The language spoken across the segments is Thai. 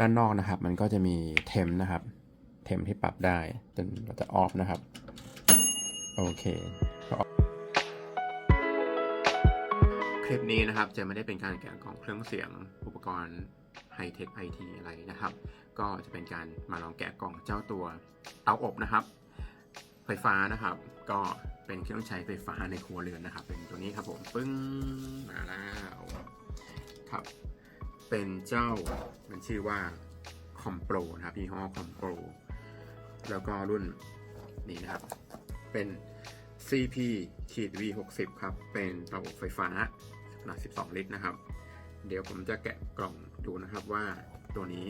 ด้านนอกนะครับ มันก็จะมีเทมนะครับ เทมที่ปรับได้จนเราจะออฟนะครับ โอเคคลิปนี้นะครับจะไม่ได้เป็นการแกะกล่องเครื่องเสียงอุปกรณ์ไฮเทคไอทีอะไรนะครับ ก็จะเป็นการมาลองแกะกล่องเจ้าตัวเตาอบนะครับ ไฟฟ้านะครับ ก็เป็นเครื่องใช้ไฟฟ้าในครัวเรือนนะครับ เป็นตัวนี้ครับผมปึ้งมาแล้วครับ เป็นเจ้ามันชื่อว่าคอมโปรนะครับยี่ห้อคอมโปรแล้วก็รุ่นนี้นะครับ เป็น CP ขีด V60 ครับ เป็นเตาอบไฟฟ้าขนาด 12 ลิตรนะครับ เดี๋ยวผมจะแกะกล่องดูนะครับว่าตัวนี้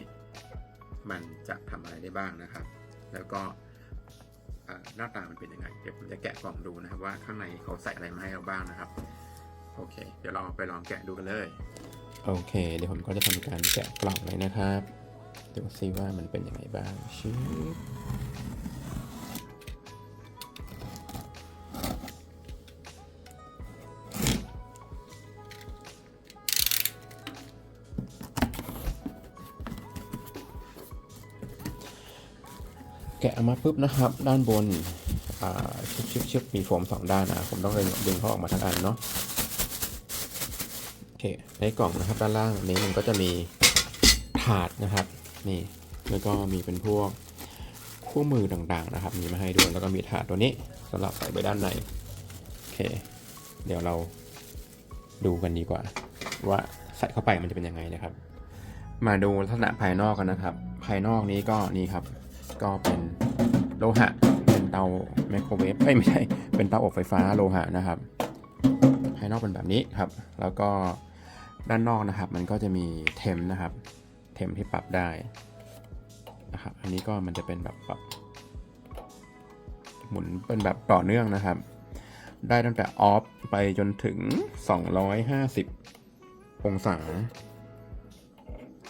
มันจะทำอะไรได้บ้างนะครับ แล้วก็หน้าตามันเป็นยังไง เดี๋ยวผมจะแกะกล่องดูนะครับว่าข้างในเขาใส่อะไรมาให้เราบ้างนะครับ โอเค เดี๋ยวเราไปลองแกะดูกันเลย โอเค เดี๋ยวผมก็จะทำการแกะกล่องเลยนะครับดูซิว่ามันเป็นยังไงบ้างชิบแกะออกมาปุ๊บนะครับ ด้านบนชึบชึบชึบมีโฟมสองด้านนะ ผมต้องเลยดึงเขาออกมาทั้งอันเนาะ เคในกล่องนะครับด้านล่างนี้มันก็จะมีถาดนะครับนี่แล้วก็มีเป็นพวกคู่มือต่างๆนะครับ มีมาให้ด้วยแล้วก็มีถาดตัวนี้สำหรับใส่ไว้ด้านในโอเค เดี๋ยวเราดูกันดีกว่า ว่าใส่เข้าไปมันจะเป็นยังไงนะครับ มาดูลักษณะภายนอกกันนะครับ ภายนอกนี้ก็นี่ครับ ก็เป็นโลหะเป็นเตาไมโครเวฟเอ้ยไม่ใช่เป็นเตาอบไฟฟ้าโลหะนะครับ ภายนอกเป็นแบบนี้ครับ แล้วก็ ด้านนอกนะครับ มันก็จะมีเทมนะครับ เทมที่ปรับได้นะครับ อันนี้ก็มันจะเป็นแบบปรับหมุนเป็นแบบต่อเนื่องนะครับ ได้ตั้งแต่ออฟไปจนถึง 250 องศา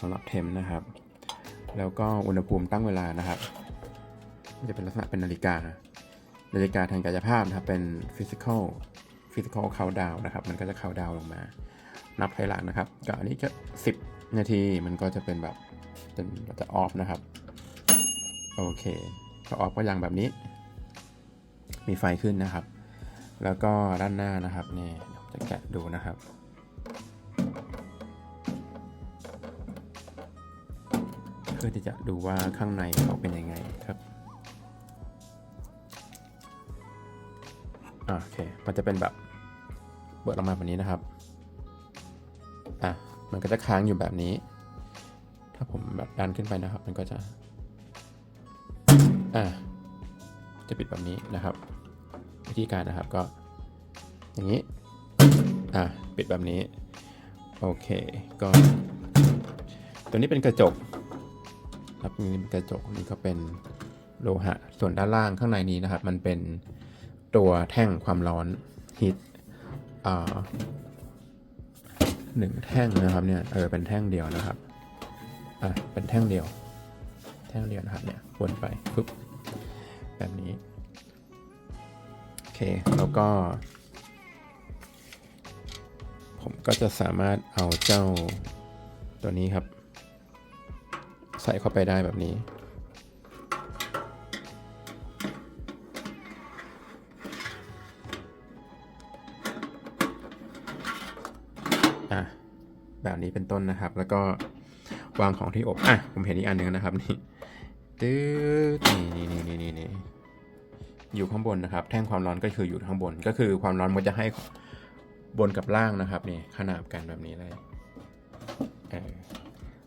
สำหรับเทมนะครับ แล้วก็อุณหภูมิตั้งเวลานะครับ จะเป็นลักษณะเป็นนาฬิกา นาฬิกาทางกายภาพนะครับ เป็น physical physical countdown นะครับ มันก็จะ countdown ลงมา นับถอยหลังนะครับก็อันนี้จะ10 นาทีมันก็จะเป็นแบบเป็นจะออฟนะครับ โอเคพอออฟก็ยังแบบนี้ มีไฟขึ้นนะครับ แล้วก็ด้านหน้านะครับนี่จะแกะดูนะครับเพื่อที่จะดูว่าข้างในเขาเป็นยังไงครับโอเค มันจะเป็นแบบเปิดออกมาแบบนี้นะครับ มันก็จะค้างอยู่แบบนี้ ถ้าผมแบบดันขึ้นไปนะครับ มันก็จะ อะจะปิดแบบนี้นะครับ วิธีการนะครับก็ อย่างนี้ อะปิดแบบนี้ โอเค ก็ ตัวนี้เป็นกระจกครับนี่เป็นกระจก นี่ก็เป็นโลหะ ส่วนด้านล่างข้างในนี้นะครับ มันเป็นตัวแท่งความร้อนฮีทอ่า หนึ่งแท่งนะครับเนี่ยเออเป็นแท่งเดียวนะครับอะเป็นแท่งเดียว แท่งเดียวนะครับเนี่ยวนไปปุ๊บแบบนี้โอเคแล้วก็ ผมก็จะสามารถเอาเจ้าตัวนี้ครับ ใส่เข้าไปได้แบบนี้ แบบนี้เป็นต้นนะครับ แล้วก็วางของที่อบอะผมเห็นอีกอันหนึ่งนะครับนี่ตืดนี่นี่นี่นี่นี่อยู่ข้างบนนะครับ แท่งความร้อนก็คืออยู่ข้างบน ก็คือความร้อนมันจะให้บนกับล่างนะครับนี่ขนาบกันแบบนี้เลยเออ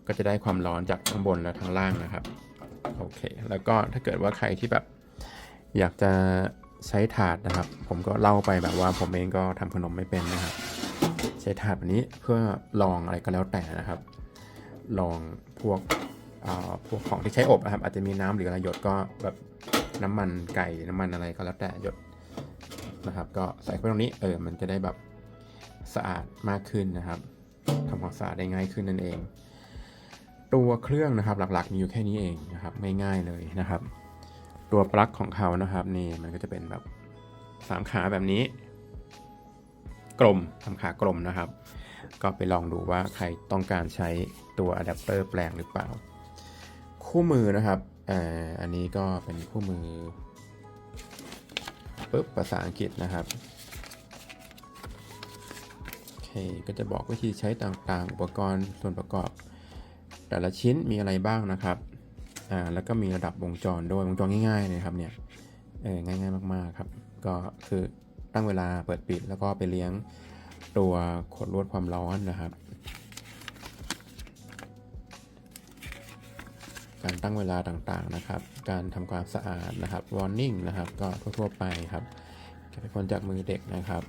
ก็จะได้ความร้อนจากข้างบนและทางล่างนะครับโอเค แล้วก็ถ้าเกิดว่าใครที่แบบอยากจะใช้ถาดนะครับ ผมก็เล่าไปแบบว่าผมเองก็ทำขนมไม่เป็นนะครับ ใช้ถาดแบบนี้เพื่อลองอะไรก็แล้วแต่นะครับ ลองพวกพวกของที่ใช้อบนะครับอาจจะมีน้ำหรืออะไรหยดก็แบบน้ำมันไก่น้ำมันอะไรก็แล้วแต่หยดนะครับ ก็ใส่ไปตรงนี้เออมันจะได้แบบสะอาดมากขึ้นนะครับทำความสะอาดได้ง่ายขึ้นนั่นเอง ตัวเครื่องนะครับหลักๆมีอยู่แค่นี้เองนะครับง่ายๆเลยนะครับ ตัวปลั๊กของเขานะครับนี่มันก็จะเป็นแบบสามขาแบบนี้ กลมทำขากลมนะครับ ก็ไปลองดูว่าใครต้องการใช้ตัวอะแดปเตอร์แปลงหรือเปล่า คู่มือนะครับอ,อันนี้ก็เป็นคู่มือปึ๊บภาษาอังกฤษนะครับโอเคก็จะบอกวิธีใช้ต่างๆ อุปกรณ์ส่วนประกอบ แต่ละชิ้นมีอะไรบ้างนะครับอ่าแล้วก็มีระดับวงจรด้วยวงจรง่ายๆเลยครับเนี่ยเออง่ายๆมากๆครับ ก็คือ ตั้งเวลาเปิดปิดแล้วก็ไปเลี้ยงตัวขดลวดความร้อนนะครับ การตั้งเวลาต่างๆนะครับ การทำความสะอาดนะครับ warning นะครับ ก็ทั่วๆไปครับเก็บไปพ้นจากมือเด็กนะครับ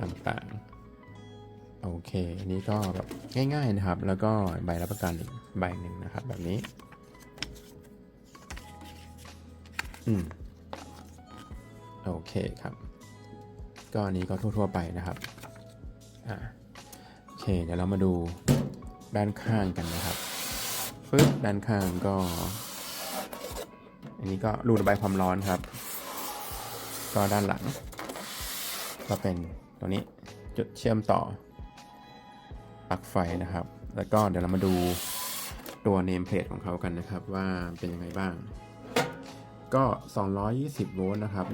ต่างๆ โอเค อันนี้ก็แบบง่ายๆนะครับ แล้วก็ใบรับประกันอีกใบหนึ่งนะครับ แบบนี้ อืม โอเคครับ ก็อันนี้ก็ทั่วๆไปนะครับอ่าโอเค เดี๋ยวเรามาดูด้านข้างกันนะครับปึ๊บด้านข้างก็ อันนี้ก็รูระบายความร้อนครับ ก็ด้านหลัง ก็เป็นตัวนี้จุดเชื่อมต่อปลั๊กไฟนะครับ แล้วก็เดี๋ยวเรามาดูตัวเนมเพลทของเขากันนะครับ ว่าเป็นยังไงบ้าง ก็ 220 โวลต์นะครับ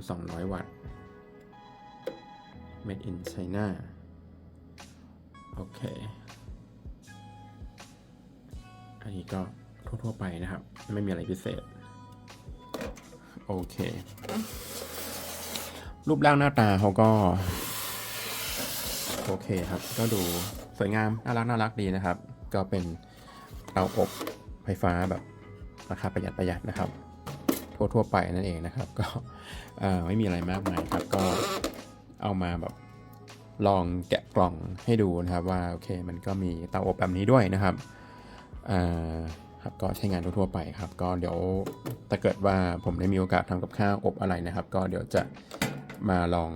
1,200 วัตต์ made in China โอเค อันนี้ก็ทั่วๆไปนะครับ ไม่มีอะไรพิเศษ โอเค รูปร่างหน้าตาเขาก็ โอเคครับ ก็ดูสวยงาม น่ารักน่ารักดีนะครับ ก็เป็นเตาอบไฟฟ้าแบบราคาประหยัดประหยัดนะครับ ทั่ว ๆ ไปนั่นเองนะครับ ก็ไม่มีอะไรมากมายครับ ก็เอามาแบบลองแกะกล่องให้ดูนะครับว่าโอเคมันก็มีเตาอบแบบนี้ด้วยนะครับครับก็ใช้งานทั่ว ๆ ไปครับ ก็เดี๋ยวถ้าเกิดว่าผมได้มีโอกาสทำกับข้าวอบอะไรนะครับ ก็เดี๋ยวจะมาลอง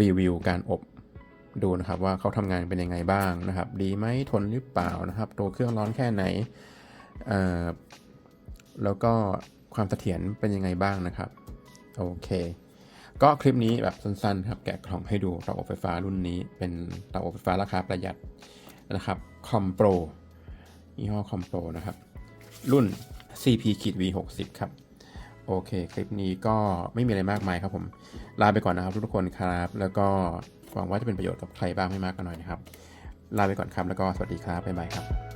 รีวิวการอบดูนะครับ ว่าเขาทำงานเป็นยังไงบ้างนะครับ ดีไหมทนหรือเปล่านะครับ ตัวเครื่องร้อนแค่ไหนแล้วก็ ความเสถียรเป็นยังไงบ้างนะครับ โอเค ก็คลิปนี้แบบสั้นๆครับแกะกล่องให้ดูเตาอบไฟฟ้ารุ่นนี้เป็นเตาอบไฟฟ้าราคาประหยัดนะครับคอมโปรยี่ห้อคอมโปรนะครับ รุ่น CP ขีด V60 ครับ โอเค คลิปนี้ก็ไม่มีอะไรมากมายครับผม ลาไปก่อนนะครับทุกคนครับ แล้วก็หวังว่าจะเป็นประโยชน์กับใครบ้างไม่มากก็น้อยนะครับ ลาไปก่อนครับ แล้วก็สวัสดีครับบ๊ายบายครับ